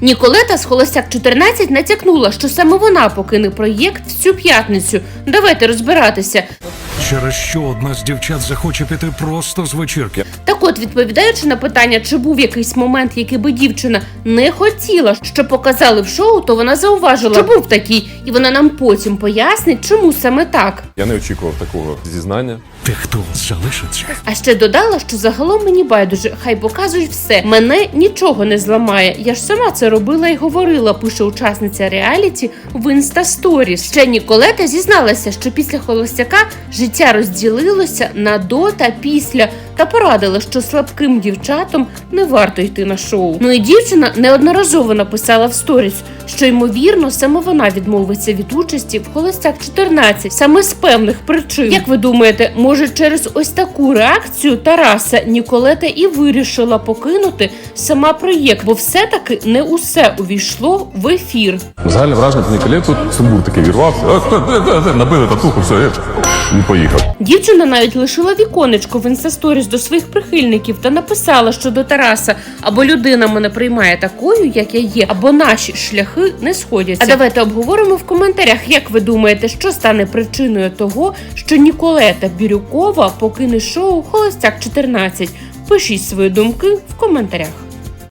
Ніколета з Холостяк 14 натякнула, що саме вона покине проєкт в цю п'ятницю. Давайте розбиратися. Через що одна з дівчат захоче піти просто з вечірки. Так от, відповідаючи на питання, чи був якийсь момент, який би дівчина не хотіла, щоб показали в шоу, то вона зауважила, що був такий, і вона нам потім пояснить, чому саме так. Я не очікував такого зізнання. Ти хто залишиться? А ще додала, що загалом мені байдуже, хай показують все. Мене нічого не зламає. Я ж сама це робила і говорила, пише учасниця реаліті в інстасторіс. Ще Ніколета зізналася, що після холостяка життя розділилося на до та після. Та порадила, що слабким дівчатам не варто йти на шоу. Ну і дівчина неодноразово написала в сторіс, що ймовірно саме вона відмовиться від участі в холостяк 14 саме з певних причин. Як ви думаєте, може через ось таку реакцію Тараса Ніколета і вирішила покинути сама проєкт, бо все-таки не усе увійшло в ефір. Загальне враження про Ніколет тут сумбур такий вірвався. Е, Набили татуху, все, е, і поїхав. Дівчина навіть лишила віконечко в інстасторіс до своїх прихильників та написала, що до Тараса або людина мене приймає такою, як я є, або наші шляхи не сходяться. А давайте обговоримо в коментарях, як ви думаєте, що стане причиною того, що Ніколета Бірюкова покине шоу Холостяк 14. Пишіть свої думки в коментарях.